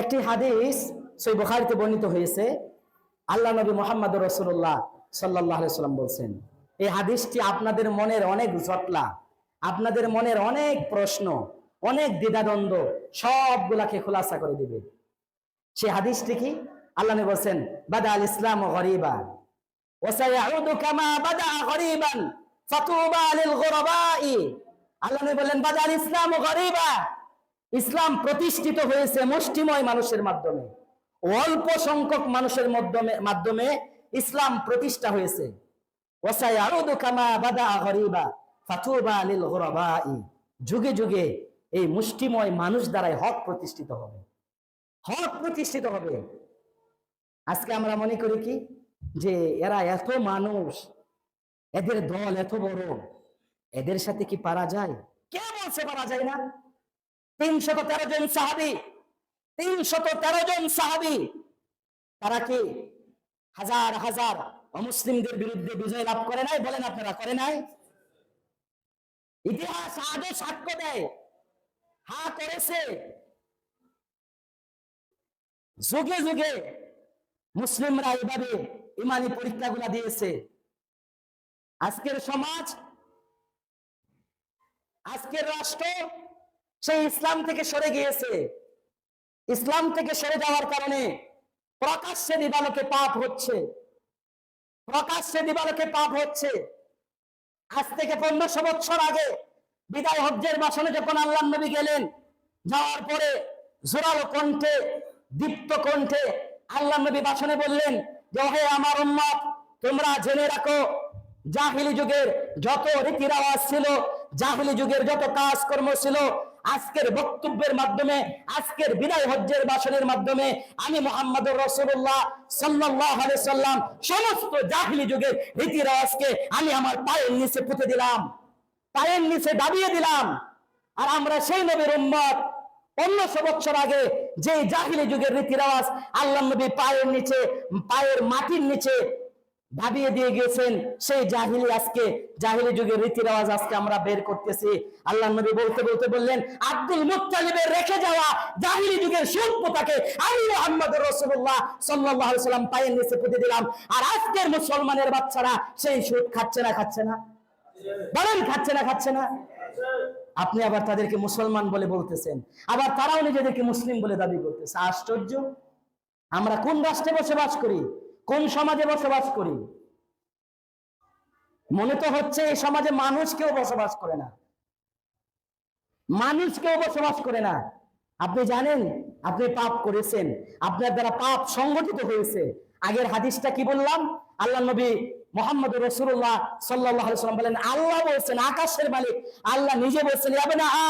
একটি হাদিস সই বুখারিতে বর্ণিত হয়েছে, আল্লাহ নবী মোহাম্মদ রসুল্লাহ সাল্লাহ সাল্লাম বলছেন, এই হাদিসটি আপনাদের মনের অনেক জটলা, আপনাদের মনের অনেক প্রশ্ন, অনেক দ্বিধাদ্বন্দ্ব, সবগুলাকে খোলাসা করে দিবে। সেই হাদিসটি কি? আল্লাহ নবী বলছেন, বাদা আল ইসলাম গরিবা আল্লাহ বলেন বাজার আল ইসলাম গরিবা ইসলাম প্রতিষ্ঠিত হয়েছে মুষ্টিময় মানুষের মাধ্যমে। অল্প সংখ্যক মানুষের মাধ্যমে মাধ্যমে ইসলাম প্রতিষ্ঠা হয়েছে। যুগে যুগে এই মুষ্টিময় মানুষ দ্বারাই হক প্রতিষ্ঠিত হবে। হক প্রতিষ্ঠিত হবে। আজকে আমরা মনে করি কি? যে এরা এত মানুষ, এদের দল এত বড়, এদের সাথে কি পারা যায়? কে বলছে পারা যায় না? তিনশত তেরো জন সাহাবি, তিনশত তেরো জন সাহাবি। তারা কি হাজার হাজার অমুসলিমদের বিরুদ্ধে বিজয় লাভ করে নাই? বলেন আপনারা, করে নাই? ইতিহাস আজও সাক্ষ্য দেয়। হা করেছে। যুগে যুগে মুসলিমরা এইভাবে ইমানি পরীক্ষাগুলা দিয়েছে। আজকের সমাজ, আজকের রাষ্ট্র সেই ইসলাম থেকে সরে গিয়েছে। ইসলাম থেকে সরে যাওয়ার কারণে প্রকাশ্যে দিবালোকে পাপ হচ্ছে। প্রকাশ্যে দিবালোকে পাপ হচ্ছে। আজ থেকে পনেরোশো বছর আগে বিদায় হজ্জের বাসনে যখন আল্লাহ নবী গেলেন, যাওয়ার পরে জোরালো কণ্ঠে, দীপ্ত কণ্ঠে আল্লাহ নবী বাসনে বললেন, যে আমার উম্মত, তোমরা জেনে রাখো, জাহিলি যুগের যত রীতি রেওয়াজ ছিল, জাহিলি যুগের যত কাজকর্ম ছিল আজকের বক্তব্যের মাধ্যমে, আজকের বিদায় হজ্জের বাসনের মাধ্যমে আমি মোহাম্মদ রসুল্লাহ সাল্লাহ সাল্লাম সমস্ত জাহিলি যুগের রীতি রেওয়াজকে আমি আমার পায়ের নিচে পুঁতে দিলাম। পায়ের নিচে দাবিয়ে দিলাম। আর আমরা সেই নবীর উম্মত পনেরোশো বছর আগে যে জাহিলি যুগের রীতি রেওয়াজ আল্লাহ নবী পায়ের নিচে, পায়ের মাটির নিচে দাবিয়ে দিয়ে গেছেন সেই জাহিলি আজকে, জাহিলি যুগের রীতি রেওয়াজ আজকে আমরা বের করতেছি। আল্লাহ নবী বলতে বলতে বললেন, আব্দুল মুত্তালিবের রেখে যাওয়া জাহিলি যুগের সভ্যতাকে আমি মোহাম্মদ রসুল্লাহ সাল্লাহ সাল্লাম পায়ের নিচে পুঁতে দিলাম। আর আজকের মুসলমানের বাচ্চারা সেই সুদ খাচ্ছে না খাচ্ছে না? বলেন, খাচ্ছে না খাচ্ছে না? আপনি আবার তাদেরকে মুসলমান বলে বলতেছেন। আবার তারাও নিজেদেরকে মুসলিম বলে দাবি করতেছে। আশ্চর্য? আমরা কোন রাষ্ট্রে বসবাস করি? কোন সমাজে বসবাস করি? মনে তো হচ্ছে এই সমাজে মানুষ কেউ বসবাস করে না। মানুষ কেউ বসবাস করে না। আপনি জানেন, আপনি পাপ করেছেন, আপনার দ্বারা পাপ সংগঠিত হয়েছে। আগের হাদিসটা কি বললাম? আল্লাহ নবী মোহাম্মদ রসুল্লাহ সাল্লাহ সাল্লাম বলেন, আল্লাহ বলছেন, আকাশের মালিক, আল্লাহ নিজে বলছেন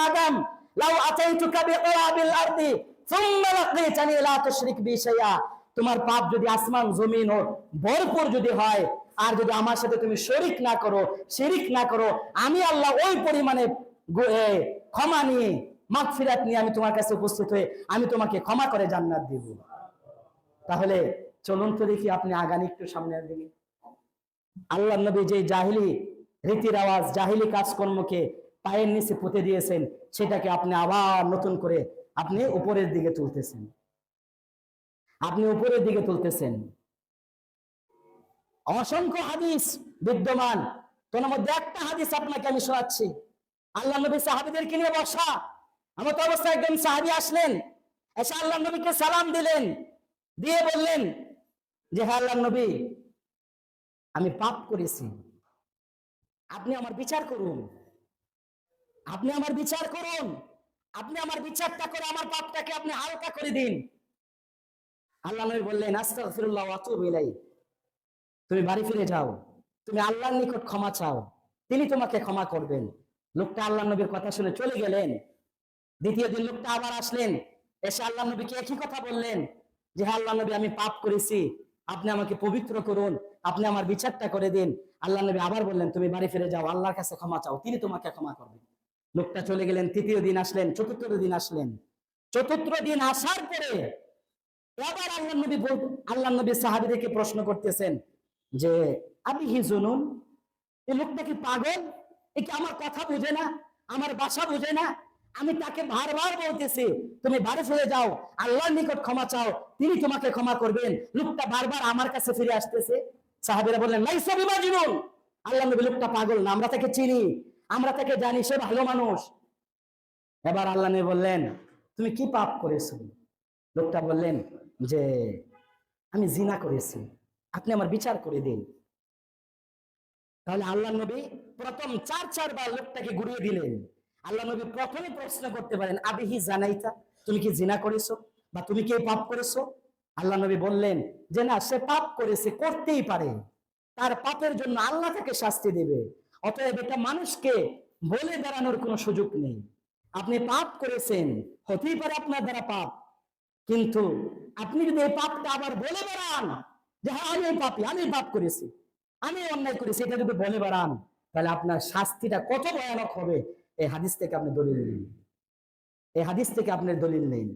আদম, লাউ আতাইতুকা বিকরাবিল আরদি, সুম্মা লাকিতানি লা তুশরিক বি শাইআ। তোমার পাপ যদি আসমান, জমিন ও ভরপুর যদি হয়, আর যদি আমার সাথে তুমি শরিক না করো, শিরিক না করো, আমি আল্লাহ ওই পরিমাণে ক্ষমা নিয়ে, মাগফিরাত নিয়ে আমি তোমার কাছে উপস্থিত হয়ে আমি তোমাকে ক্ষমা করে জান্নাত দেব। তাহলে চলুন তো দেখি আপনি আগান একটু সামনের দিকে। আল্লাহ নবী যে জাহিলি রীতির আওয়াজ, জাহিলি কাজকর্মকে পায়ের নিচে পুঁতে দিয়েছেন, সেটাকে আপনি আবার নতুন করে আপনি উপরের দিকে তুলতেছেন। আপনি উপরের দিকে তুলতেছেন। অসংখ্য হাদিস বিদ্যমান। তোর মধ্যে একটা হাদিস আপনাকে আমি শোনাচ্ছি। আল্লাহ নবী সাহাবিদেরকে নিয়ে বসা। আমার তো অবস্থায় একজন সাহাবি আসলেন। এসে আল্লাহ নবীকে সালাম দিলেন। দিয়ে বললেন যে হ্যাঁ আল্লাহ নবী, আমি পাপ করেছি। আপনি আমার বিচার করুন। আপনি আমার বিচার করুন। আপনি আমার বিচারটা করে আমার পাপটাকে আপনি হালকা করে দিন। আল্লাহ নবী বললেন, আস্তাগফিরুল্লাহ তুমি বাড়ি ফিরে যাও। তুমি আল্লাহর নিকট ক্ষমা চাও। তিনি তোমাকে ক্ষমা করবেন। লোকটা আল্লাহ নবীর কথা শুনে চলে গেলেন। দ্বিতীয় দিন লোকটা আবার আসলেন। এসে আল্লাহ নবীকে একই কথা বললেন যে হ্যাঁ আল্লাহ নবী, আমি পাপ করেছি। আপনি আমাকে পবিত্র করুন। আপনি আমার বিচারটা করে দিন। আল্লাহ নবী আবার বললেন, তুমি বাড়ি ফিরে যাও। আল্লাহর কাছে ক্ষমা চাও। তিনি তোমাকে ক্ষমা করবেন। লোকটা চলে গেলেন। তৃতীয় দিন আসলেন। চতুর্থ দিন আসলেন। চতুর্থ দিন আসার পরে এবার আল্লাহ নবী বল- আল্লাহ নবী সাহাবিদেরকে প্রশ্ন করতেছেন যে আমি হি জুনুন? এই লোকটা কি পাগল? এ কি আমার কথা বুঝে না? আমার বাসা বুঝে না? আমি তাকে বারবার বলতেছি, তুমি বাড়ি ফিরে যাও, আল্লাহর নিকট ক্ষমা চাও, তিনি তোমাকে ক্ষমা করবেন। লোকটা বারবার আমার কাছে ফিরে আসতেছে। সাহাবিরা বললেন, লাইসা বিমাজিনুন আল্লাহ নবী, লোকটা পাগল, না, আমরা তাকে চিনি। আমরা তাকে জানি, সে ভালো মানুষ। এবার আল্লাহ নবী বললেন, তুমি কি পাপ করেছ? লোকটা বললেন যে আমি জিনা করেছি। আপনি আমার বিচার করে দিন। তাহলে আল্লাহ নবী প্রথম চার, চারবার লোকটাকে ঘুরিয়ে দিলেন। আল্লাহ নবী প্রথমে প্রশ্ন করতে পারেন আবিহি জানাইতা, তুমি কি জিনা করেছ বা তুমি কি পাপ করেছ? আল্লাহ নবী বললেন, যে না, সে পাপ করেছে, করতেই পারে। তার পাপের জন্য আল্লাহ তাকে শাস্তি দেবে। অতএব এটা মানুষকে বলে বেড়ানোর কোনো সুযোগ নেই। আপনি পাপ করেছেন, হতেই পারে আপনার দ্বারা পাপ। কিন্তু আপনি যদি এই পাপটা আবার বলে বেড়ান, যে হ্যাঁ আমি এই পাপি, আমি পাপ করেছি, আমি অন্যায় করেছি, এটা যদি বলে বেড়ান, তাহলে আপনার শাস্তিটা কত ভয়ানক হবে? এই হাদিস থেকে আপনি দলিল নেই এই হাদিস থেকে আপনার দলিল নেন।